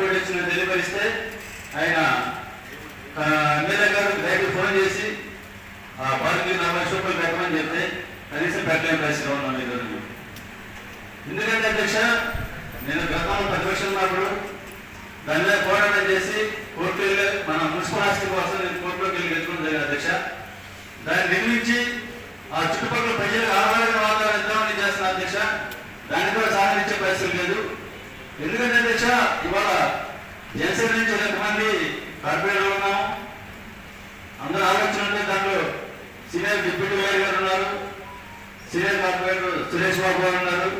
ఆరున్నర తెలియపరిస్తే ఆయన ఎమ్మెల్యే గారు రైతు ఫోన్ చేసి ఆ పార్టీ నలభై రూపాయలు పెట్టమని చెప్తే కనీసం పెట్టలేని పరిస్థితిలో ఉన్నాం ఈ ఎందుకంటే అధ్యక్ష నేను గతంలో ప్రతిపక్షం ఉన్నప్పుడు దాని మీద పోరాటం చేసి కోర్టు వెళ్ళి మన మున్సిపల్ ఆస్తి కోసం నేను కోర్టులోకి వెళ్ళి గెలుచుకోవడం జరిగింది అధ్యక్ష. దాన్ని నిర్మించి ఆ చుట్టుపక్కల ప్రజలకు ఆహ్లాదకర వాతావరణం ఇద్దామని చేస్తున్న అధ్యక్ష. దానికి కూడా సహకరించే పరిస్థితి లేదు. ఎందుకంటే అధ్యక్ష ఇవాళ జనసేన నుంచి అనేక మంది కార్పొరేటర్లు ఉన్నాము. అందరూ ఆలోచన ఉంటే దాంట్లో సీనియర్ డిప్యూటీ మేయర్ గారు ఉన్నారు సీనియర్ కార్పొరేటర్ సురేష్ బాబు గారు ఉన్నారు.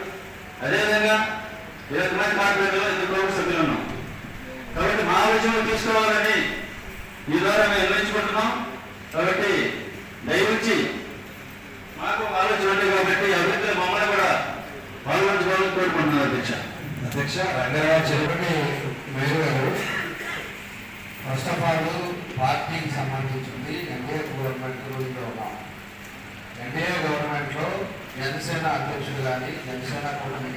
అదేవిధంగా ఇరవై మంది కార్పొరేటర్లు ఇద్దరు ప్రభుత్వ సభ్యులు ఉన్నాం. కాబట్టి మా ఆలోచనలు తీసుకోవాలని ఈ ద్వారా మేము నిర్ణయించుకుంటున్నాం. కాబట్టి దయవుంచి మాకు ఆలోచన ఉంది కాబట్టి అభివృద్ధిలో మమ్మల్ని కూడా పాల్గొంచుకోవాలని కోరుకుంటున్నాను అధ్యక్ష. అధ్యక్ష రంగరాజు చెప్పండి మేయర్ గారు ఫస్ట్ ఆఫ్ ఆల్ పార్టీకి సంబంధించింది ఎన్డీఏ గవర్నమెంట్ గురించి ఉన్నాం. ఎన్డీఏ గవర్నమెంట్లో జనసేన అధ్యక్షుడు కానీ జనసేన కూటమి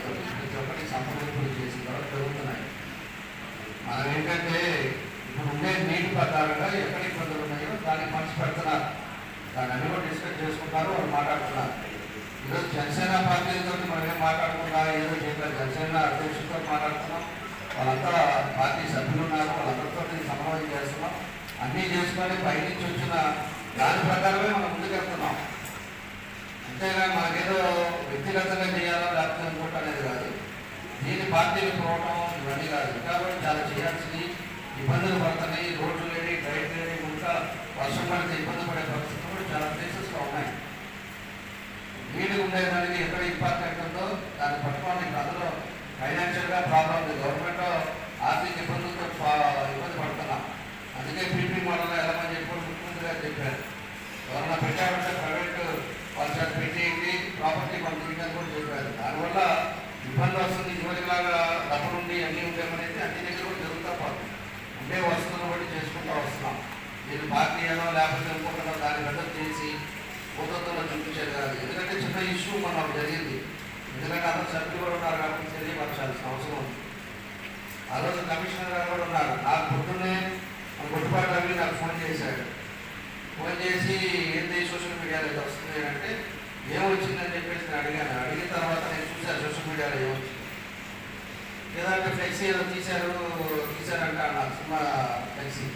చెప్పండి సంప్రదింపులు చేసిన తర్వాత జరుగుతున్నాయి. మనం ఏంటంటే ఇప్పుడు ఉండే నీటి ప్రకారంగా ఎక్కడ ఇబ్బందులు ఉన్నాయో దాన్ని మనసు పెడుతున్నారు దాన్ని అన్ని కూడా డిస్కస్ చేసుకుంటారు వాళ్ళు మాట్లాడుతున్నారు. ఈరోజు జనసేన పార్టీలతో మనం ఏం మాట్లాడుకున్నా ఏదో చెప్పారు. జనసేన అధ్యక్షులతో మాట్లాడుతున్నాం. వాళ్ళంతా పార్టీ సభ్యులు ఉన్నారు. వాళ్ళందరితో సమన్వయం చేస్తున్నాం. అన్నీ చేసుకొని పైనుంచి వచ్చిన దాని ప్రకారమే మనం ముందుకెళ్తున్నాం. అంతేగా మనకేదో వ్యక్తిగతంగా చేయాలో లేకపోతే ఇంకోటి అనేది కాదు. దీని పార్టీని పోవటం ఇవన్నీ కాదు. కాబట్టి చాలా చేయాల్సింది. ఇబ్బందులు పడుతున్నాయి. రోడ్లు లేని డ్రైవ్ లేని ఇంకా వర్షం పడితే ఇబ్బంది పడే పరిస్థితులు కూడా చాలా ప్లేసెస్లో ఉన్నాయి నీళ్ళు అనేది ఎక్కడ ఇంపార్టెంట్ ఉందో దాన్ని పట్టుకోవడానికి అందులో ఫైనాన్షియల్గా ప్రాబ్లం ఉంది. గవర్నమెంట్ ఆర్థిక ఇబ్బందులతో పా- ఇబ్బంది పడుతున్నాం అందుకే పీపీ మోడల్ వెళ్ళమని చెప్పి కూడా ముఖ్యమంత్రి గారు చెప్పారు ఎవరన్నా పెట్టారంటే ప్రైవేట్ వాళ్ళ చేత పెట్టేయండి ప్రాపర్టీ మన తీయడానికి కూడా చెప్పారు దానివల్ల ఇబ్బంది వస్తుంది ఇదివరకులాగా డబ్బులుండి అన్నీ ఉండేమనేది అన్ని దగ్గర కూడా జరుగుతా పోతుంది ఉండే వస్తువులను బట్టి చేసుకుంటూ వస్తున్నాం నేను పార్టీ అనో లేకపోతే ఇంకొకటో దాన్ని పెద్ద చేసి భూతత్వంలో చూపించేది కాదు ఎందుకంటే చిన్న ఇష్యూ మనం జరిగింది ఎందుకంటే అందరూ సభ్యులు కూడా ఉన్నారు కాబట్టి తెలియపరచాల్సిన అవసరం ఉంది. ఆ రోజు కమిషనర్ గారు కూడా ఉన్నారు. నాకు పొద్దున్నే మన గుట్టుపాటి రవి నాకు ఫోన్ చేశాడు. ఫోన్ చేసి ఏంటి సోషల్ మీడియాలో ఇది వస్తుంది అంటే ఏమొచ్చిందని చెప్పేసి నేను అడిగాను. అడిగిన తర్వాత నేను చూశాను సోషల్ మీడియాలో ఏమొచ్చింది. లేదంటే ఫ్లెక్సీ ఏదో తీశారు తీశారంట అన్నారు సినిమా ఫ్లెక్సీ.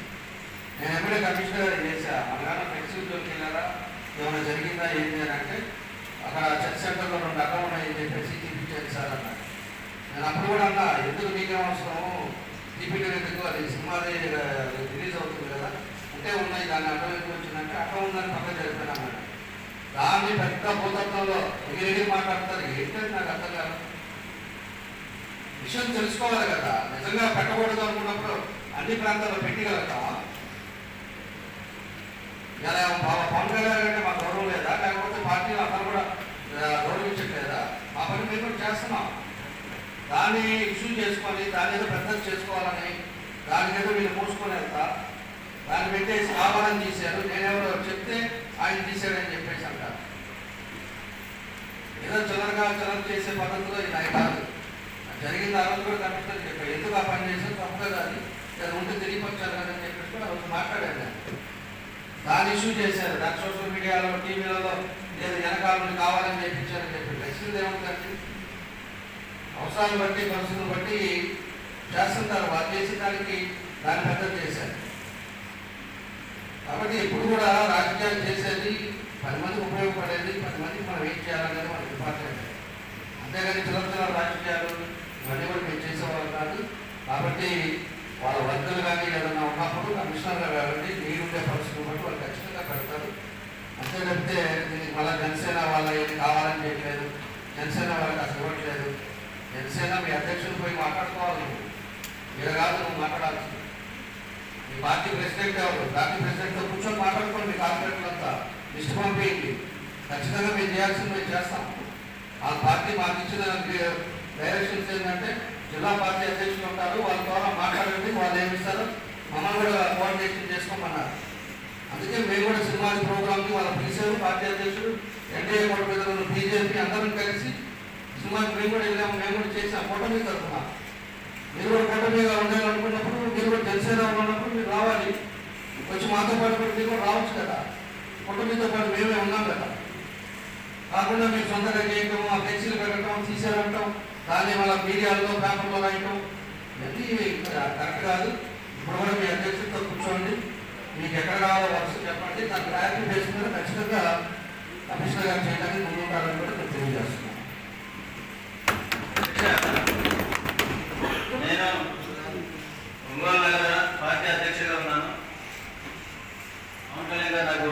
నేను ఎప్పుడే కమిషనర్ గారు చేశా. అలాగే ఫ్లెక్సీ జోలికి వెళ్ళారా? ఏమైనా జరిగిందా ఏంటి అని అంటే అక్కడ చర్చ్ సెంటర్లో రెండు అక్కడ ఉన్నాయని చెప్పేసి తీపిచ్చారు సార్ నేను అప్పుడు కూడా అన్నా ఎందుకు మీకేం అవసరం తీపియడం ఎందుకు? అది సినిమాది రిలీజ్ అవుతుంది కదా. అంటే ఉన్నాయి దాన్ని అక్కడ ఎందుకు వచ్చిందంటే అక్కడ ఉందని పక్కన జరిపాను అన్నాడు. దాన్ని పెద్ద భూతత్వంలో ఎగిరి మాట్లాడతారు. ఏంటంటే నాకు అర్థం కాదు. విషయం తెలుసుకోవాలి కదా. నిజంగా పెట్టకూడదు అనుకున్నప్పుడు అన్ని ప్రాంతాల్లో పెట్టగలుగుతామా ఇలా పవన్ కళ్యాణ్ అంటే మాకు గౌరవం లేదా? లేకపోతే పార్టీలు అందరూ కూడా ఆ, గౌరవించట్లేదా మా పని మేము కూడా చేస్తున్నాం. దాన్ని ఇష్యూ చేసుకొని దాని ఏదో పెద్దది చేసుకోవాలని దాని మీద వీళ్ళు మూసుకొని వెళ్తా. దాన్ని పెట్టేసి కావాలని తీశారు నేనెవరో చెప్తే ఆయన తీశాడని చెప్పేసి అంటారు. ఏదో చిల్లరగా చిల్లర చేసే పద్ధతిలో ఇది ఆయన కాదు. జరిగింది ఆ రోజు కూడా కనిపిస్తుంది చెప్పాడు ఎందుకు ఆ పని చేసాం తప్పగా కాదు. అది ఉంటే తిరిగి వచ్చారు అని చెప్పేసి కూడా ఆ రోజు మాట్లాడాను దాన్ని ఇష్యూ చేశారు. దాని సోషల్ మీడియాలో టీవీలలో నేను వెనకాల నుండి కావాలని చెప్పించానని చెప్పి లక్ష్మీ ఏముందండి అవసరాన్ని బట్టి పరిస్థితులను బట్టి చేస్తుంటారు. వాళ్ళు చేసిన దానికి దాన్ని పెద్ద చేశారు. కాబట్టి ఇప్పుడు కూడా రాజకీయాలు చేసేది పది మందికి ఉపయోగపడేది పది మందికి మనం ఏం చేయాలనేది మనకి ఇంపార్టెంట్. అంతేగాని చిన్న రాజకీయాలు ఇవన్నీ కూడా మేము చేసేవాళ్ళు కాదు. కాబట్టి వాళ్ళ వర్గలు కానీ ఏదైనా ఉన్నప్పుడు కమిషనర్గా కాబట్టి మీరుండే పరిస్థితులు బట్టి వాళ్ళు ఖచ్చితంగా పెడతారు అంతే తప్పితే దీనికి మళ్ళీ జనసేన వాళ్ళ ఏది కావాలని చేయట్లేదు. జనసేన వాళ్ళకి అసలు ఇవ్వట్లేదు. జనసేన మీ అధ్యక్షుడు పోయి మాట్లాడుకోవాలి. మీరు కాదు నువ్వు మాట్లాడాల్సింది. మీ పార్టీ ప్రెసిడెంట్ ఎవరు? పార్టీ ప్రెసిడెంట్తో కూర్చొని మాట్లాడుకోండి మీ కార్పొరేటర్లంతా. లిస్ట్ పంపేయండి. ఖచ్చితంగా మేము చేయాల్సింది మేము చేస్తాం. ఆ పార్టీ మాకు ఇచ్చిన డైరెక్షన్స్ ఏంటంటే జిల్లా పార్టీ అధ్యక్షులు ఉంటారు వాళ్ళ ద్వారా మాట్లాడండి వాళ్ళు ఏమి ఇస్తారు మమ్మల్ని కూడా కోఆర్డినేషన్ చేసుకోమని అందుకే మేము కూడా సినిమా ప్రోగ్రామ్కి వాళ్ళ పిలిచారు పార్టీ అధ్యక్షుడు ఎన్డీఏ కోట మీద బీజేపీ అందరం కలిసి సినిమాకి మేము కూడా వెళ్ళాము మేము కూడా చేసాం కూటమి తరఫున మీరు కూడా కూటమిగా ఉండాలనుకున్నప్పుడు మీరు కూడా జనసేన ఉన్నప్పుడు మీరు రావాలి. వచ్చి మాతో పాటు కూడా మీరు కూడా రావచ్చు కదా. కూటమితో పాటు మేమే ఉన్నాం కదా. కాకుండా మీరు సొంతంగా చేయటం ఆ పెన్సిల్ పెట్టడం తీసేయడం దాన్ని వాళ్ళ మీడియాలో పేపర్లో రాయటం ఇవన్నీ కరెక్ట్ కాదు. ఇప్పుడు కూడా మీ తప్పు కూర్చోండి మీకు ఎక్కడ కావాలో వరుస చెప్పండి దాని క్లారిటీ బేస్ మీద ఖచ్చితంగా కమిషనర్ గారు చేయడానికి ముందుంటారని కూడా నేను తెలియజేస్తున్నాను నేను ఒంగోలు నగర పార్టీ అధ్యక్షుడిగా ఉన్నాను పవన్ కళ్యాణ్ గారు నాకు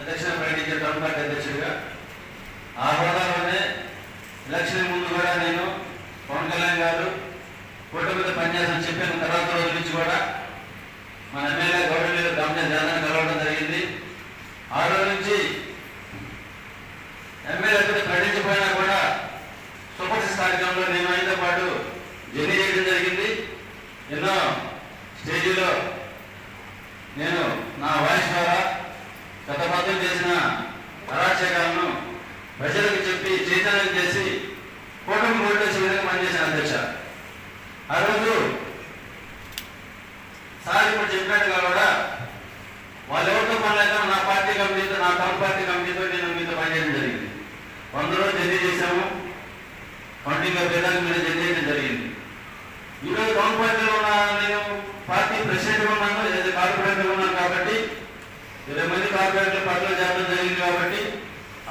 అధ్యక్షుడు ప్రకటించే టౌన్ పార్టీ అధ్యక్షుడిగా ఆ హోదాలోనే ఎలక్షన్ ముందు కూడా నేను పవన్ కళ్యాణ్ గారు కూటమి చెప్పిన తర్వాత రోజు నుంచి కూడా మన ఎమ్మెల్యే గౌరవ గమనించిన జనాన్ని కలవడం జరిగింది. ఆ రోజు నుంచి ఎమ్మెల్యే ఖండించిపోయినా కూడా సూపర్ సిక్స్ కార్యక్రమంలో నేను ఆయనతో పాటు జర్నీ చేయడం జరిగింది. ఎన్నో స్టేజీలో నేను నా వాయిస్ ద్వారా గత చేసిన అరాచకాలను ప్రజలకు చెప్పి చైతన్య చేసి కూటమి ఓటేసే విధంగా పనిచేసిన అధ్యక్ష ఆ రోజు సార్ ఇప్పుడు చెప్పినట్టుగా కూడా వాళ్ళు ఎవరితో పనిలేక నా పార్టీ కమిటీతో నా టౌన్ పార్టీ కమిటీతో నేను మీతో పనిచేయడం జరిగింది వంద రోజులు జర్నీ చేశాము కౌంటింగ్ భేదానికి మీద జర్నీ చేయడం జరిగింది ఈరోజు టౌన్ పార్టీలో ఉన్న నేను పార్టీ ప్రెసిడెంట్ ఉన్నాను లేదా కార్పొరేటర్ ఉన్నాను కాబట్టి ఇరవై మంది కార్పొరేటర్ పట్ల చేరడం జరిగింది కాబట్టి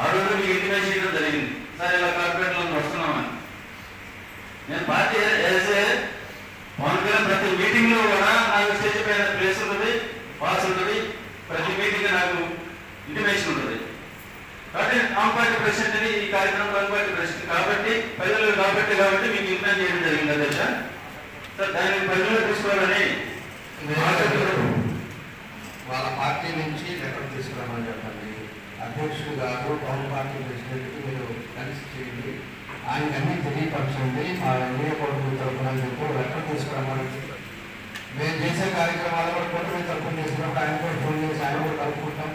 ఆ రోజు మీకు ఇంటిమేషన్ చేయడం జరిగింది. సార్ ఇలా కార్పొరేటర్లను వస్తున్నామని నేను పార్టీ వేసే పవన్ కళ్యాణ్ ప్రతి మీటింగ్లో కూడా నాకు స్టేజ్ పైన ప్లేస్ ఉంటుంది పాస్ ఉంటుంది ప్రతి మీటింగ్ నాకు ఇంటిమేషన్ ఉంటుంది. కాబట్టి టౌన్ పార్టీ ప్రెసిడెంట్ అని ఈ కార్యక్రమం టౌన్ పార్టీ ప్రెసిడెంట్ కాబట్టి ప్రజలు కాబట్టి కాబట్టి మీకు ఇన్ఫ్లుయెన్స్ చేయడం జరిగింది అధ్యక్ష సార్ దాన్ని ప్రజలు తీసుకోవాలని వాళ్ళ పార్టీ నుంచి లెటర్ తీసుకురామని చెప్పండి. అధ్యక్షుడు గారు టౌన్ పార్టీ ప్రెసిడెంట్కి మీరు కలిసి చేయండి. ఆయన అన్నీ తెలియపరచండి. మా ఎన్డీఏ కొడుకు తరఫున చెప్పి లెటర్ తీసుకురామని మేము చేసే కార్యక్రమాలు కూడా కూటమి తరఫున చేసినప్పుడు ఆయన కూడా ఫోన్ చేసి ఆయన కూడా కలుపుకుంటాం.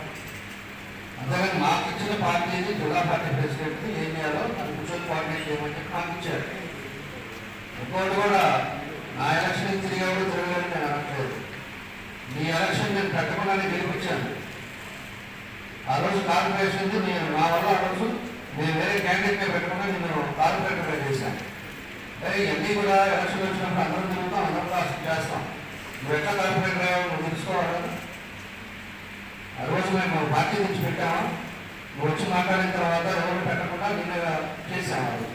అంతేగాని మాకు ఇచ్చిన పార్టీని జిల్లా పార్టీ ప్రెసిడెంట్కి ఏం చేయాలో అది కూర్చొని పార్టీ చేయమని చెప్పి మాకు ఇచ్చారు. ఇంకోటి కూడా నా ఎలక్షన్ తిరిగా కూడా తిరగలని నేను అనట్లేదు మీ ఎలక్షన్ పెట్టకుండా గెలిపించాను. ఆ రోజు కార్పొరేషన్ నేను నా వల్ల ఆ రోజు నేను వేరే క్యాండిడేట్గా పెట్టకుండా నేను కార్పొరేటర్గా చేశాను. అంటే ఇవన్నీ కూడా ఎలక్షన్ వచ్చినప్పుడు అందరం తిరుగుతాం అందరం కూడా చేస్తాం. నువ్వు ఎట్లా కార్పొరేటర్ అయ్యావు నువ్వు తెలుసుకోవాలి ఆ రోజు మేము పార్టీ నుంచి పెట్టాము. నువ్వు వచ్చి మాట్లాడిన తర్వాత ఎవరు పెట్టకుండా నిన్న చేశాము ఆ రోజు.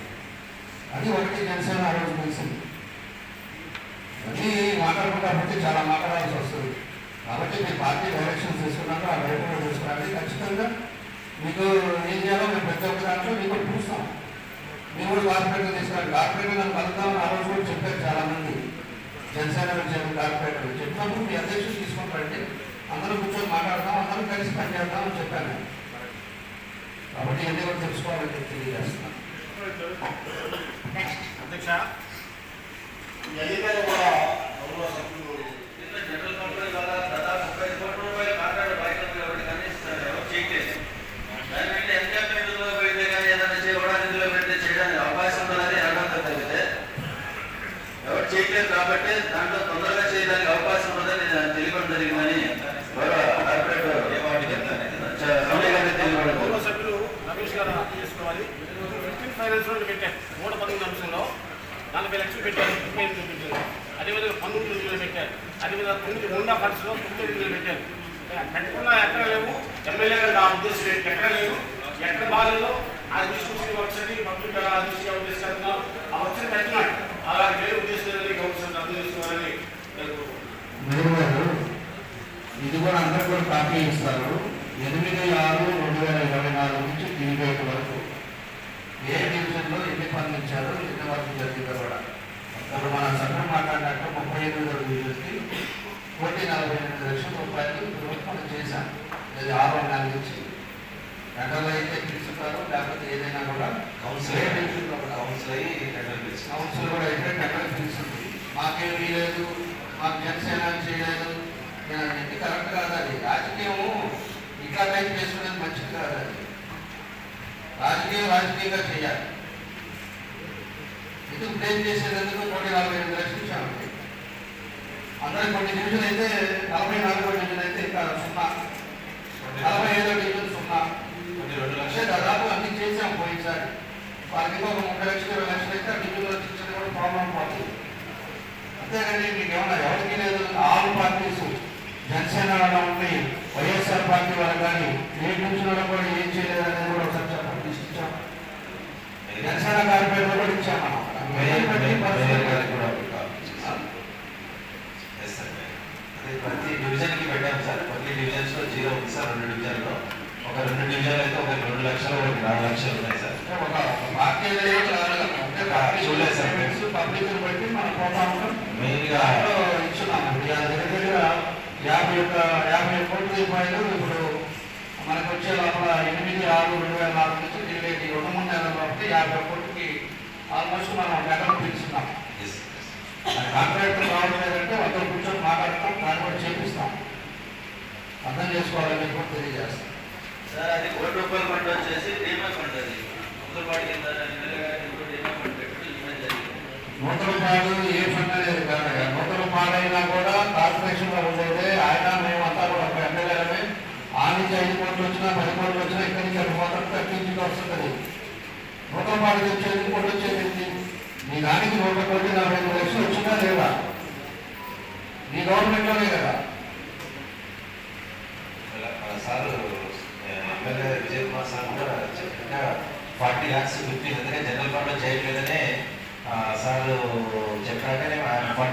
అది ఒకటి జనసేన ఆ రోజు తెలిసింది. అది మాట్లాడుకుంటా చాలా మాట్లాడాల్సి వస్తుంది. కాబట్టి మీ పార్టీ డైరెక్షన్ తీసుకున్నాక ఆ డైరెక్టర్ తీసుకురాలి ఖచ్చితంగా మీకు ఏం చేయాలో మేము ప్రతి ఒక్క దాంట్లో మీకు కూడా చూస్తాం. మీరు కూడా కార్పొరేటర్ తీసుకురండి కార్పొరేటర్ నన్ను కలుద్దామని ఆ రోజు కూడా చెప్పారు చాలా మంది జనసేన విజయం కార్పొరేటర్. చెప్పినప్పుడు మీ అధ్యక్షులు తీసుకొని రండి కూర్చొని మాట్లాడదాం అందరం కలిసి పనిచేద్దాం అని చెప్పాను. కాబట్టి ఇవన్నీ కూడా తెలుసుకోవాలని తెలియజేస్తున్నాను. అధ్యక్ష కంపెనీ ద్వారా దాదాపు ముప్పై కోట్ల రూపాయలు కాంట్రాక్ట్ బాధ్యతలు కాబట్టి కనీసం ఎవరు చేయట్లేదు దాని అంటే ఎంజాయ్ నిధుల్లో పెడితే కానీ ఏదైనా చేయడా నిధుల్లో పెడితే చేయడానికి అవకాశం ఉందని అడగడం తప్పితే ఎవరు చేయట్లేదు కాబట్టి దాంట్లో తొందరగా చేయడానికి అవకాశం ఉందని నేను తెలియడం జరిగిందని గౌరవ కార్పొరేటర్ సోనియా గారికి గౌరవ తెలియడం సభ్యులు రమేష్ గారు అర్థం చేసుకోవాలి ఫిఫ్టీన్ ఫైనాన్స్లో పెట్టారు నూట పంతొమ్మిది అంశంలో నలభై లక్షలు పెట్టారు ముప్పై ఎనిమిది పెట్టారు అదేవిధంగా పంతొమ్మిది నిధులు పెట్టారు మీద తొమ్మిది ఉండా ఖర్చులో తొమ్మిది నిధులు పెట్టారు. పెట్టకుండా ఎక్కడ లేవు ఎమ్మెల్యే గారు నా ఉద్దేశం ఎక్కడ లేవు ఎక్కడ బాగాలేదో ఆ తీసుకొచ్చి వచ్చింది పబ్లిక్ ఆ దృష్టి ఉద్దేశిస్తున్నారు ఆ వచ్చిన పెట్టినాడు అలా వేరే ఉద్దేశం గవర్నమెంట్ రద్దు చేసుకోవాలని ఇది కూడా అందరూ కూడా కాపీ ఇస్తారు ఎనిమిది ఆరు రెండు వేల ఇరవై నాలుగు నుంచి ఇరవై వరకు ఏ డివిజన్లో ఎన్ని పనులు ఇచ్చారో ఎన్ని వరకు జరిగిందో కూడా. ఇప్పుడు మన మాట్లాడినట్టు ముప్పై ఎనిమిది డివిజన్కి కోటి నలభై ఎనిమిది లక్షల రూపాయలు మనం చేశాం ఇది ఆరో నెల నుంచి గంటలో అయితే తీసుకుంటారు లేకపోతే ఏదైనా కూడా కౌన్సిల్ కౌన్సిల్ అయ్యి కౌన్సిల్ కూడా అయితే టెండర్ పిలుస్తుంది మాకేం వీలేదు మాకు జనసేన చేయలేదు. నేను ఎన్ని కరెక్ట్ టైం చేసుకునేది మంచిది కాదు అది. రాజకీయం రాజకీయంగా చేయాలి. ఎందుకు బ్లేమ్ చేసేందుకు కోటి నలభై ఎనిమిది లక్షలు ఇచ్చామండి అందరికి కొన్ని డివిజన్ అయితే నలభై నాలుగో డివిజన్ అయితే ఇంకా సున్నా. నలభై ఐదో డివిజన్ సున్నా. కొన్ని రెండు లక్ష లక్షలు దాదాపు అన్ని చేసాం పోయినసారి. వాళ్ళకి ఇంకొక ముప్పై లక్షలు ఇరవై లక్షలు అయితే డివిజన్లో ఇచ్చేది కూడా ప్రాబ్లం పోతుంది అంతేగాని మీకు ఏమన్నా ఎవరికి లేదు ఆల్ పార్టీస్ జనసేన ఉండి వైఎస్ఆర్ పార్టీ వాళ్ళు కానీ ఏ డివిజన్ కూడా ఏం చేయలేదు అనేది కూడా ఒకసారి చెప్పండి జనసేన కార్పొరేటర్ కూడా ఇచ్చాం మనం మేయర్ బట్టి మేయర్ పరిస్థితులు గారికి కూడా ఒక కాల్ ఇచ్చేసాం. Yes sir mayor. అదే ప్రతి డివిజన్కి పెట్టాం సార్. కొన్ని డివిజన్స్లో జీరో ఉంది సార్ రెండు డివిజన్లో ఒక రెండు డివిజన్ అయితే ఒక రెండు లక్షలు ఒక నాలుగు లక్షలు ఉన్నాయి సార్. ఒక పార్టీ చూడలేదు సార్. పబ్లిక్ బట్టి మనం పోతా ఉంటాం మెయిన్గా దాంట్లో ఇచ్చున్నాము దగ్గర దగ్గర యాభై ఒక్క యాభై కోట్ల రూపాయలు ఇప్పుడు మనకు వచ్చే లోపల ఎనిమిది ఆరు రెండు వేల నాలుగు నుంచి ఢిల్లీకి రెండు మూడు నెలల లోపల యాభై కోట్లకి ఆల్మోస్ట్ మనం ఎస్, ఎస్. కాంట్రాక్టర్ కావట్లేదంటే వాళ్ళతో కూర్చొని మాట్లాడతాం దాన్ని కూడా చేపిస్తాం అర్థం చేసుకోవాలని కూడా తెలియజేస్తాం సార్ అది కోటి రూపాయల ఫండ్ వచ్చేసి బీమా ఫండ్ అది కింద బీమా ఫండ్ ఇవ్వడం జరిగింది. ఏ ఫండ్ అనేది కాదు నూట నూతన కూడా కార్పొరేషన్లో ఉండేది. ఆయన మేమంతా కూడా ఒక ఎమ్మెల్యేలమే ఆ నుంచి ఐదు కోట్లు వచ్చినా పది కోట్లు వచ్చినా ఇక్కడి నుంచి అది మాత్రం తగ్గించి వస్తుంది. నూతన పాడు వచ్చేది కోట్లు వచ్చేది మీ దానికి నూట కోట్లు నలభై ఐదు లక్షలు వచ్చినా లేదా మీ గవర్నమెంట్లోనే కదా ఇలా మన sir MLA Vijay Kumar sir కూడా చెప్పినట్టుగా ఫార్టీ ల్యాక్స్ ఫిఫ్టీ ఎందుకంటే జనరల్ ఫండ్లో చేయట్లేదని ఆ, సార్ చెప్పినాకనే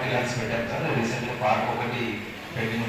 ఆయన ఫార్టీ ల్యాక్స్ పెట్టాం సార్ రీసెంట్ పార్క్ ఒకటి పెట్టిన